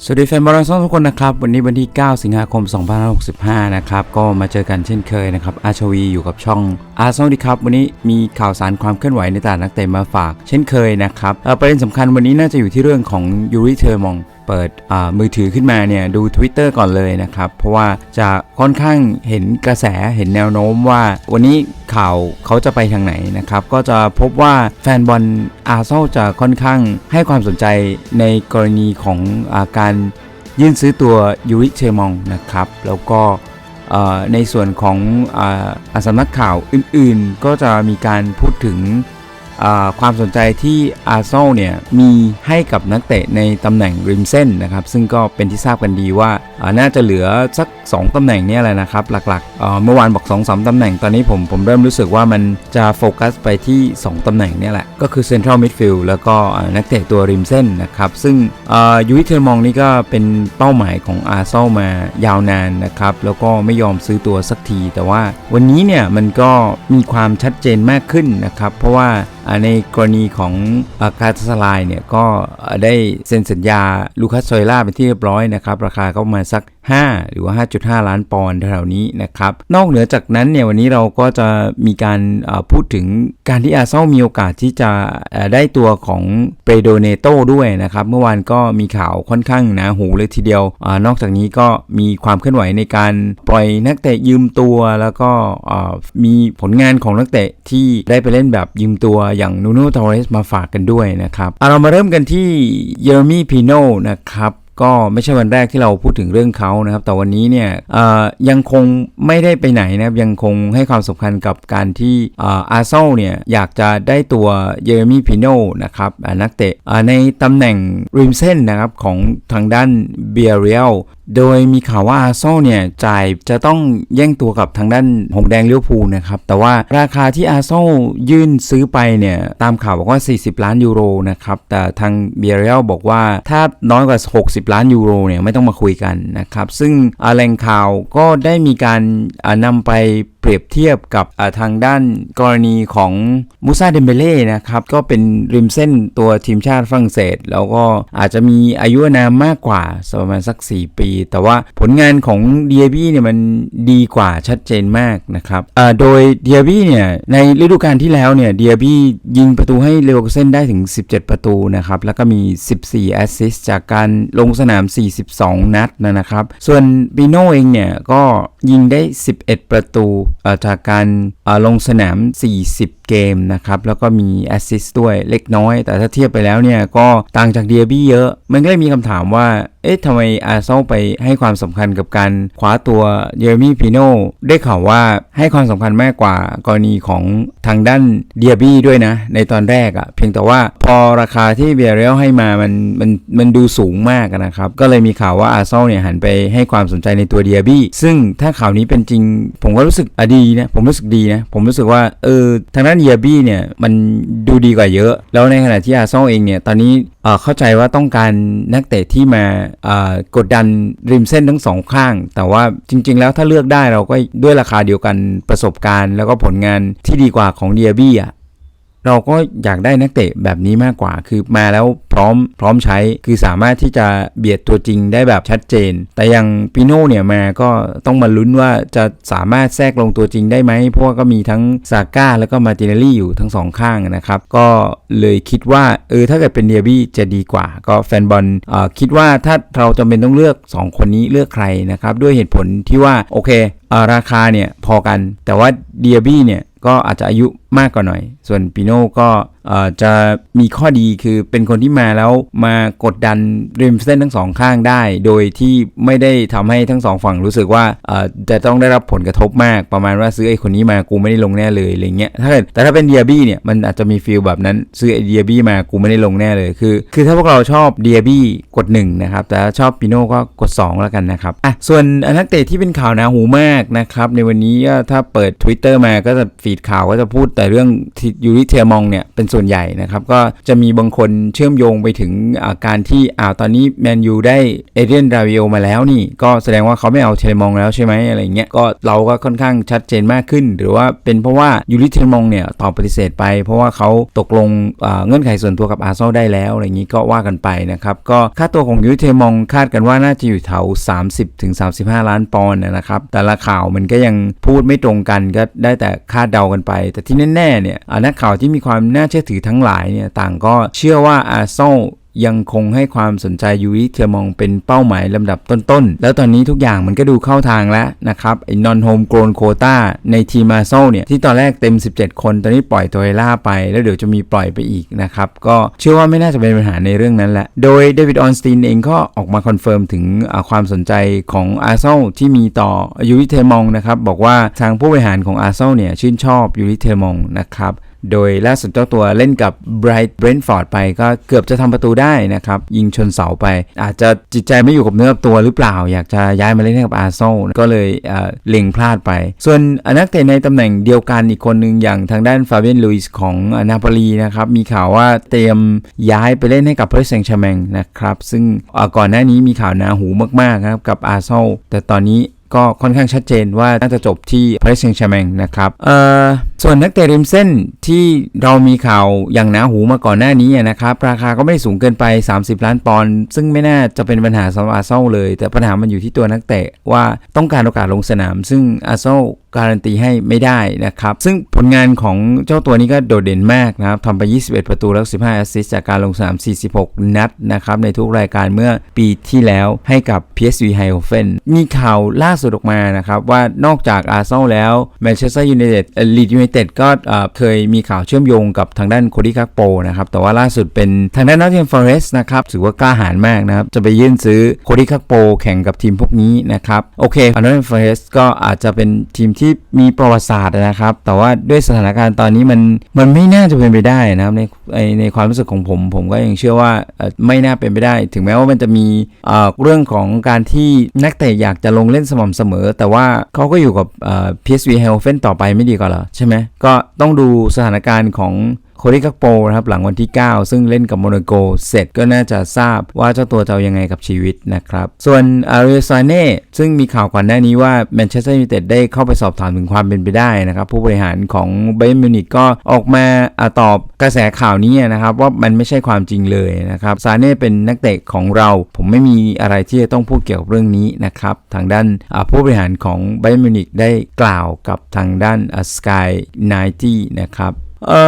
สวัสดีแฟนบอลทุกคนนะครับ วันนี้วันที่ 9 สิงหาคม 2565 นะครับ ก็มาเจอกันเช่นเคยนะครับ อาชวีอยู่กับช่องอาร์ซดีครับ วันนี้มีข่าวสารความเคลื่อนไหวในตลาดนักเตะมาฝาก เช่นเคยนะครับประเด็นสำคัญวันนี้น่าจะอยู่ที่เรื่องของยูริเทอร์มอง เปิดมือถือขึ้นมาเนี่ยดู Twitter ก่อนเลยนะครับ เพราะว่าจะค่อนข้างเห็นกระแสเห็นแนวโน้มว่า วันนี้ข่าวเขาจะไปทางไหนนะครับ ก็จะพบว่าแฟนบอลอาร์เซนจะค่อนข้างให้ความสนใจในกรณีของอาการยื่นซื้อตัวยูริเชมองนะครับ แล้วก็ในส่วนของอาสำนักข่าวอื่นๆ ก็จะมีการพูดถึง ความสนใจที่อาร์เซนอลเนี่ยมีให้กับนักเตะในตำแหน่งริมเส้นนะครับซึ่งก็เป็นที่ทราบกันดีว่าาน่าจะเหลือสัก 2ตำแหน่งเนี่ยแหละนะครับหลักๆเมื่อวานบอก2อสตำแหน่งตอนนี้ผมผมเริ่มรู้สึกว่ามันจะโฟกัสไปที่ 2ตำแหน่งเนี่ยแหละก็คือเซนทรัลมิดฟิลด์แล้วก็นักเตะตัวริมเส้นนะครับซึ่งยูวิเทอร์มองนี่ก็เป็นเป้าหมายของอาร์เซนอลมายาวนานนะครับแล้วก็ไม่ยอมซื้อตัวสักที แต่ว่าวันนี้เนี่ยมันก็มีความชัดเจนมากขึ้นนะครับเพราะว่าในกรณีของอากาทสลายเนี่ยก็ได้เซ็นสัญญาลูคัสโซยล่าเป็นที่เรียบร้อยนะครับ ราคาก็มาสัก 5 หรือว่า 5.5 ล้านปอนด์แถวๆนี้นะครับ นอกเหนือจากนั้นเนี่ยวันนี้เราก็จะมีการพูดถึงการที่อาร์เซนมีโอกาสที่จะได้ตัวของเปโดเนโตด้วยนะครับ เมื่อวานก็มีข่าวค่อนข้างหนาหูเลยทีเดียวอนอกจากนี้ก็มีความเคลื่อนไหวในการปล่อยนักเตะยืมตัว แล้วก็มีผลงานของนักเตะที่ได้ไปเล่นแบบยืมตัวอย่างนูโน่ทอเรสมาฝากกันด้วยนะครับเอาเรามาเริ่มกันที่เยอร์มีพีโนนะครับ ก็ไม่ใช่วันแรกที่เราพูดถึงเรื่องเขานะครับ แต่วันนี้เนี่ยยังคงไม่ได้ไปไหนนะครับ ยังคงให้ความสำคัญกับการที่อาร์เซอลเนี่ยอยากจะได้ตัวเยเรมีพิโนนะครับนักเตะในตำแหน่งริมเส้นนะครับของทางด้านเบียเรียล โดยมีข่าวว่าอาร์เซนอลเนี่ยจ่ายจะต้องแย่งตัวกับทางด้านหงแดงเลี้ยวภูนะครับ แต่ว่าราคาที่อาร์เซนอลยื่นซื้อไปเนี่ยตามข่าวบอกว่า 40 ล้านยูโรนะครับ แต่ทางเบียเรลบอกว่าถ้าน้อยกว่า 60 ล้านยูโรเนี่ยไม่ต้องมาคุยกันนะครับ ซึ่งอ่าแหล่งข่าวก็ได้มีการอ่านำไปเปรียบเทียบกับทางด้านกรณีของมูซาเดมเบเล่นะครับก็เป็นริมเส้นตัวทีมชาติฝรั่งเศส แล้วก็อาจจะมีอายุนามมากกว่าประมาณสัก 4 ปีแต่ว่าผลงานของเดียบี้เนี่ยมันดีกว่าชัดเจนมากนะครับโดยเดียบี้เนี่ยในฤดูกาลที่แล้วเนี่ยเดียบี้ยิงประตูให้เลเวอร์เซนได้ถึง 17 ประตูนะครับแล้วก็มี 14 แอสซิสต์จากการลงสนาม 42 นัดนะครับส่วนปีโน่เองเนี่ยก็ยิงได้ 11 ประตูจากการลงสนาม 40 เกมนะครับแล้วก็มีแอสซิสต์ด้วยเล็กน้อย แต่ถ้าเทียบไปแล้วเนี่ยก็ต่างจากเดียบี้เยอะ มันก็เลยมีคำถามว่าเอ๊ะทำไมอาร์เซนอลไปให้ความสำคัญกับการคว้าตัวเยอร์มี่พีโน่ได้ข่าวว่าให้ความสำคัญมากกว่ากรณีของทางด้านเดียบี้ด้วยนะ ในตอนแรกอะ่ะ เพียงแต่ว่าพอราคาที่เบียเรลให้มามันมันมันดูสูงมากนะครับ ก็เลยมีข่าวว่าอาร์เซนอลเนี่ยหันไปให้ความสนใจในตัวเดียบี้ซึ่งถ้าข่าวนี้เป็นจริง ผมก็รู้สึกอดีนะผมรู้สึกดีนะผมรู้สึกว่าเออทางด้านเดียบี้เนี่ยมันดูดีกว่าเยอะ แล้วในขณะที่อาร์เซนอลเองเนี่ยตอนนี้ เออเข้าใจว่าต้องการนักเตะที่มากดดันริมเส้นทั้งสองข้าง แต่ว่าจริง ๆ แล้วถ้าเลือกได้เราก็ด้วยราคาเดียวกันประสบการณ์ แล้วก็ผลงานที่ดีกว่าของเดียบี้อะเราก็อยากได้นักเตะแบบนี้มากกว่า คือมาแล้ว ร้อมพร้อมใช้ คือสามารถที่จะเบียดตัวจริงได้แบบชัดเจน แต่อย่างปิโน่เนี่ยมาก็ต้องมาลุ้นว่าจะสามารถแทรกลงตัวจริงได้ไหมเพราะว่าก็มีทั้งซาก้าแล้วก็มาติเนลลี่อยู่ทั้งสองข้างนะครับ ก็เลยคิดว่าเออถ้าเกิดเป็นเดียบี้จะดีกว่า ก็แฟนบอลออคิดว่าถ้าเราจำเป็นต้องเลือก 2 คนนี้เลือกใครนะครับด้วยเหตุผลที่ว่าโอเคราคาเนี่ยพอกัน แต่ว่าเดียบี้เนี่ยก็อาจจะอายุ มากกว่าหน่อย ส่วนปิโน่ก็จะมีข้อดีคือเป็นคนที่มาแล้วมากดดันริมเส้นทั้งสองข้างได้ โดยที่ไม่ได้ทำให้ทั้งสองฝั่งรู้สึกว่าจะต้องได้รับผลกระทบมากประมาณว่าซื้อไอ้คนนี้มากูไม่ได้ลงแน่เลยอะไรเงี้ยถ้าเกิดแต่ถ้าเป็นเดียบี้เนี่ยมันอาจจะมีฟีลแบบนั้นซื้อไอ้เดียบี้มากูไม่ได้ลงแน่เลยคือ คือถ้าพวกเราชอบเดียบี้กด1นะครับแต่ถ้าชอบปิโน่ก็กด 2 แล้วกันนะครับอะส่วนนักเตะที่เป็นข่าวหนาหูมากนะครับในวันนี้ถ้าเปิด Twitter มาก็จะฟีดข่าวก็จะพูดแต่แต่เรื่องยูริเทียมองเนี่ยเป็นส่วนใหญ่นะครับก็จะมีบางคนเชื่อมโยงไปถึงอาการที่อ่าตอนนี้แมนยูได้เอเดนราวิโอมาแล้วนี่ก็แสดงว่าเขาไม่เอาเทเลมองแล้วใช่ไหมอะไรเงี้ยก็เราก็ค่อนข้างชัดเจนมากขึ้น หรือว่าเป็นเพราะว่ายูริเทเลมองเนี่ยตอบปฏิเสธไป เพราะว่าเขาตกลงเงื่อนไขส่วนตัวกับอาร์เซนอลได้แล้วอะไรอย่างนี้ก็ว่ากันไปนะครับก็ค่าตัวของยูริเทเลมองคาดกันว่าน่าจะอยู่แถว30ถึง35 ล้านปอนด์นะครับแต่ละข่าวมันก็ยังพูดไม่ตรงกันก็ได้แต่คาดเดากันไป แต่ที่แน่แน่เนี่ยอ่านักข่าวที่มีความน่าเชื่อถือทั้งหลายเนี่ยต่างก็เชื่อว่าอาร์เซนอล ยังคงให้ความสนใจยูริเทอร์มองเป็นเป้าหมายลำดับต้นๆ แล้วตอนนี้ทุกอย่างมันก็ดูเข้าทางแล้วนะครับไอ้นอนโฮมโกลนโคต้าในทีมาโซเนี่ย ที่ตอนแรกเต็ม 17 คน ตอนนี้ปล่อยตัวเอล่าไป แล้วเดี๋ยวจะมีปล่อยไปอีกนะครับ ก็เชื่อว่าไม่น่าจะเป็นปัญหาในเรื่องนั้นแหละ โดยเดวิดออนสตีนเองก็ออกมาคอนเฟิร์มถึงความสนใจของอาร์เซลที่มีต่อยูริเทอร์มองนะครับบอกว่าทางผู้บริหารของอาร์เซลเนี่ยชื่นชอบยูริเทอร์มองนะครับ โดยล่าสุดเจ้าตัวเล่นกับไบรท์เบรนท์ฟอร์ดไปก็เกือบจะทำประตูได้นะครับ ยิงชนเสาไป อาจจะจิตใจไม่อยู่กับเนื้อกับตัวหรือเปล่า อยากจะย้ายมาเล่นให้กับอาร์เซนอลก็เลยเอ่อเล็งพลาดไป ส่วนนักเตะในตำแหน่งเดียวกันอีกคนหนึ่งอย่างทางด้านฟาเบียนลุยส์ของนาโปลีนะครับ มีข่าวว่าเตรียมย้ายไปเล่นให้กับเพรสเซงชแมงนะครับ ซึ่งก่อนหน้านี้มีข่าวหนาหูมากๆครับกับอาร์เซนอลแต่ตอนนี้ ก็ค่อนข้างชัดเจนว่าน่าจะจบที่พารีสแซงต์แชร์แมงนะครับเอ่อส่วนนักเตะริมเส้นที่เรามีข่าวอย่างหนาหูมาก่อนหน้านี้นะครับราคาก็ไม่สูงเกินไป 30 ล้านปอนด์ซึ่งไม่น่าจะเป็นปัญหาสำหรับอาร์เซนอลเลย แต่ปัญหามันอยู่ที่ตัวนักเตะว่าต้องการโอกาสลงสนาม ซึ่งอาร์เซนอล การันตีให้ไม่ได้นะครับ ซึ่งผลงานของเจ้าตัวนี้ก็โดดเด่นมากนะครับทำไป 21 ประตูแล้ว 15 แอสซิสต์จากการลงสนาม 46 นัดนะครับ ในทุกรายการเมื่อปีที่แล้วให้กับ PSV Eindhoven มีข่าวล่าสุดออกมานะครับ ว่านอกจากอาร์เซนอลแล้วแมนเชสเตอร์ยูไนเต็ดลีดยูไนเต็ดก็เคยมีข่าวเชื่อมโยงกับทางด้านโคดี้คักโปนะครับ แต่ว่าล่าสุดเป็นทางด้านนอตเทนฟอเรสต์นะครับ ถือว่ากล้าหาญมากนะครับ จะไปยื่นซื้อโคดี้คักโปแข่งกับทีมพวกนี้นะครับ โอเคนอตเทนฟอเรสต์ก็อาจจะเป็นทีมทที่มีประวัติศาสตร์นะครับ แต่ว่าด้วยสถานการณ์ตอนนี้มันมันไม่น่าจะเป็นไปได้นะครับในในความรู้สึกของผม ผมก็ยังเชื่อว่าไม่น่าเป็นไปได้ ถึงแม้ว่ามันจะมีเอ่อเรื่องของการที่นักเตะอยากจะลงเล่นสม่ำเสมอ แต่ว่าเขาก็อยู่กับ PSV Eindhoven ต่อไปไม่ดีกว่าเหรอใช่ไหมก็ต้องดูสถานการณ์ของ โคดิคักโปนะครับหลังวันที่ 9 ซึ่งเล่นกับโมนาโกเสร็จก็น่าจะทราบว่าเจ้าตัวจะเอายังไงกับชีวิตนะครับ ส่วนอาริซาเน่ซึ่งมีข่าวก่อนหน้านี้ว่าแมนเชสเตอร์ยูไนเต็ดได้เข้าไปสอบถามถึงความเป็นไปได้นะครับ ผู้บริหารของไบเ e นมิวนิกก็ออกมาอตอบกระแสข่าวนี้นะครับว่ามันไม่ใช่ความจริงเลยนะครับซาเน่เป็นนักเตะของเรา ผมไม่มีอะไรที่จะต้องพูดเกี่ยวกับเรื่องนี้นะครับทางด้านผู้บริหารของไบเ e นมิวนิกได้กล่าวกับทางด้านสกายไนตี้นะครับ เอ่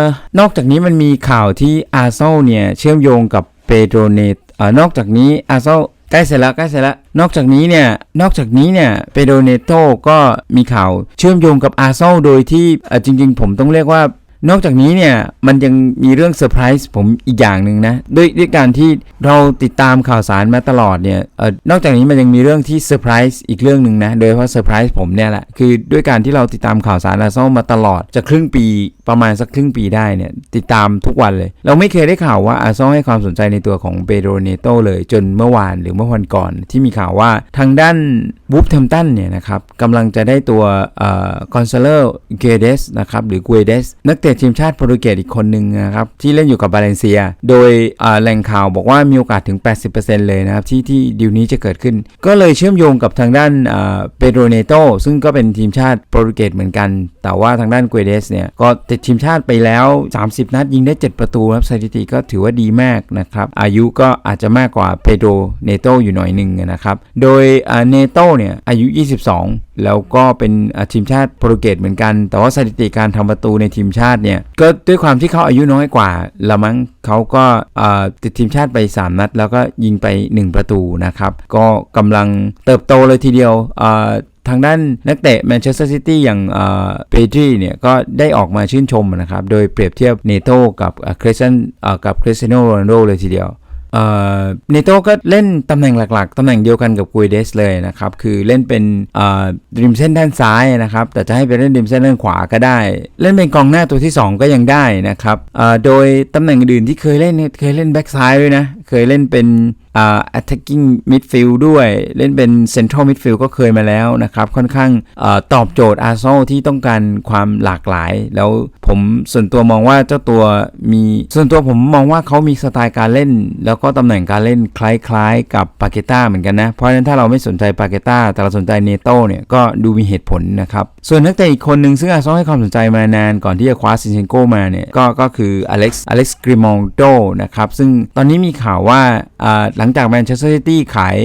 อนอกจากนี้มันมีข่าวที่อาร์เซนเนี่ยเชื่อมโยงกับเปโดรเนตเอ่อนอกจากนี้อาร์เซนใกล้เสร็จแล้วใกล้เสร็จแล้วนอกจากนี้เนี่ยนอกจากนี้เนี่ยเปโดรเนโตก็มีข่าวเชื่อมโยงกับอาร์เซนโดยที่เอ่อจริง ๆ ผมต้องเรียกว่า นอกจากนี้เนี่ยมันยังมีเรื่องเซอร์ไพรส์ผมอีกอย่างหนึ่งนะด้วยด้วยการที่เราติดตามข่าวสารมาตลอดเนี่ยเออนอกจากนี้มันยังมีเรื่องที่เซอร์ไพรส์อีกเรื่องหนึ่งนะโดยเฉพาะเซอร์ไพรส์ผมเนี่ยแหละคือด้วยการที่เราติดตามข่าวสารอาร์เซนอลมาตลอดจะครึ่งปีประมาณสักครึ่งปีได้เนี่ยติดตามทุกวันเลย เราไม่เคยได้ข่าวว่าอาร์เซนอลให้ความสนใจในตัวของเปโดรเนโตเลยจนเมื่อวานหรือเมื่อวันก่อน ที่มีข่าวว่าทางด้าน วูฟเทมตันเนี่ยนะครับกำลังจะได้ตัวเอ่อกอนซาเลอร์เกเดสนะครับหรือกุเอเดสนักเตะทีมชาติโปรตุเกสอีกคนหนึ่งนะครับที่เล่นอยู่กับบาเลนเซีย โดยแหล่งข่าวบอกว่ามีโอกาสถึง 80%เลยนะครับที่ที่ดีลนี้จะเกิดขึ้น ก็เลยเชื่อมโยงกับทางด้านเปโดรเนโตซึ่งก็เป็นทีมชาติโปรตุเกสเหมือนกัน แต่ว่าทางด้านกุเอเดสเนี่ยก็ติดทีมชาติไปแล้ว 30 นัดยิงได้ 7 ประตูครับสถิติก็ถือว่าดีมากนะครับอายุก็อาจจะมากกว่าเปโดรเนโตอยู่หน่อยหนึ่งนะครับโดยเนโตเนี่ยอายุ 22 แล้วก็เป็นทีมชาติโปรตุเกสเหมือนกัน แต่ว่าสถิติการทำประตูในทีมชาติเนี่ยก็ด้วยความที่เขาอายุน้อยกว่าละมั้งเขาก็ติดทีมชาติไป 3 นัด แล้วก็ยิงไป 1 ประตูนะครับก็กำลังเติบโตเลยทีเดียวทางด้านนักเตะแมนเชสเตอร์ซิตี้อย่างเปดรีเนี่ยก็ได้ออกมาชื่นชมนะครับ โดยเปรียบเทียบเนโต้กับคริสเซนกับคริสเซโนโรนัลโดเลยทีเดียว เอ่อเนโต้ก็เล่นตำแหน่งหลักๆ ตำแหน่งเดียวกันกับกุยเดสเลยนะครับ คือเล่นเป็นเอ่อริมเส้นด้านซ้ายนะครับ แต่จะให้ไปเล่นริมเส้นด้านขวาก็ได้ เล่นเป็นกองหน้าตัวที่ 2 ก็ยังได้นะครับเอ่อโดยตำแหน่งอื่นที่เคยเล่นเคยเล่นแบ็กซ้ายด้วยนะ เคยเล่นเป็น attacking midfield ด้วย เล่นเป็น central midfield ก็เคยมาแล้วนะครับ ค่อนข้างอตอบโจทย์อาร์เซนอลที่ต้องการความหลากหลาย แล้วผมส่วนตัวมองว่าเจ้าตัวมีส่วนตัวผมมองว่าเขามีสไตล์การเล่น แล้วก็ตำแหน่งการเล่นคล้ายๆ กับปาเกต้าเหมือนกันนะ เพราะฉะนั้นถ้าเราไม่สนใจปาเกต้าแต่เราสนใจเนโต้เนี่ยก็ดูมีเหตุผลนะครับส่วนนักเตะอีกคนหนึ่งซึ่งอาร์เซนอลให้ความสนใจมานานก่อนที่จะคว้าซินเชนโกมาเนี่ยก็ก็คืออเล็กซ์อเล็กซ์กริมองโดนะครับซึ่งตอนนี้มีข่าวว่าหลังจากแมนเชสเตอร์ซิตี้ขาย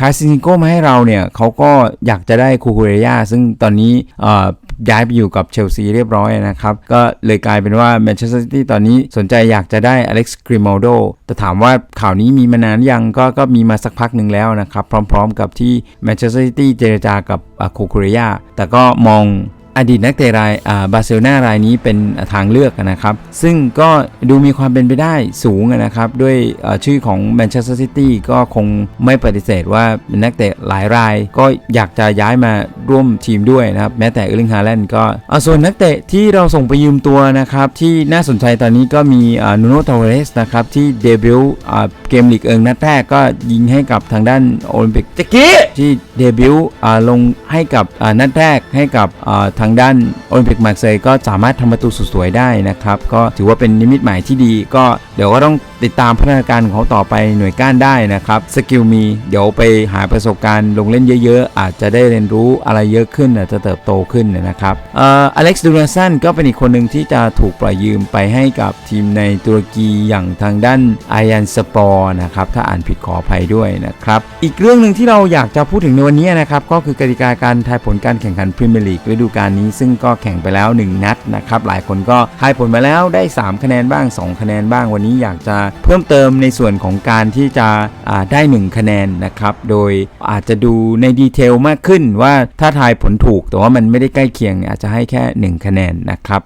ขายซินเชนโกมาให้เราเนี่ยเขาก็อยากจะได้คูคูเรียซึ่งตอนนี้ย้ายไปอยู่กับเชลซีเรียบร้อยนะครับ ก็เลยกลายเป็นว่าแมนเชสเตอร์ซิตี้ตอนนี้สนใจอยากจะได้อเล็กซ์กริม l โดแต่ถามว่าข่าวนี้มีมานานยังก็ก็มีมาสักพักหนึ่งแล้วนะครับ พร้อม ๆ กับที่แมนเชสเตอร์ซิตี้เจรจากับโคคูเรียแต่ก็มองอดีตนักเตะรายบาร์เซโลนารายนี้เป็นทางเลือกนะครับ ซึ่งก็ดูมีความเป็นไปได้สูงนะครับ ด้วยชื่อของแมนเชสเตอร์ซิตี้ก็คงไม่ปฏิเสธว่านักเตะหลายราย ก็อยากจะย้ายมาร่วมทีมด้วยนะครับ แม้แต่เออร์ลิงฮาแลนด์ก็ส่วนนักเตะที่เราส่งไปยืมตัวนะครับ ที่น่าสนใจตอนนี้ก็มีนูโนทาวเรสนะครับ ที่เดบิวต์ เกมลีกเอิงนัดแรกก็ยิงให้กับทางด้านโอลิมปิกตะกี้ที่เดบิวต์ลงให้กับนัดแรกให้กับทางด้านโอลิมปิกมาร์เซยก็สามารถทำประตูสวยๆได้นะครับ ก็ถือว่าเป็นนิมิตหมายที่ดี ก็เดี๋ยวก็ต้อง ติดตามพัฒนาการของเขาต่อไปหน่วยก้านได้นะครับสกิลมีเดี๋ยวไปหาประสบการณ์ลงเล่นเยอะๆ อาจจะได้เรียนรู้อะไรเยอะขึ้นอาจจะเติบโตขึ้นนะครับเอ่ออเล็กซ์ดูนาซันก็เป็นอีกคนหนึ่งที่จะถูกปล่อยยืมไปให้กับทีมในตุรกีอย่างทางด้านไอยันสปอร์นะครับถ้าอ่านผิดขออภัยด้วยนะครับอีกเรื่องหนึ่งที่เราอยากจะพูดถึงในวันนี้นะครับก็คือกติกาการทายผลการแข่งขันพรีเมียร์ลีกฤดูกาลนี้ซึ่งก็แข่งไปแล้ว 1 นัดนะครับหลายคนก็ทายผลมาแล้วได้ 3 คะแนนบ้าง 2 คะแนนบ้างวันนี้อยากจะเพิ่มเติมในส่วนของการที่จะได้ 1 คะแนนนะครับ โดยอาจจะดูในดีเทลมากขึ้นว่าถ้าทายผลถูกแต่ว่ามันไม่ได้ใกล้เคียงอาจจะให้แค่ 1 คะแนนนะครับ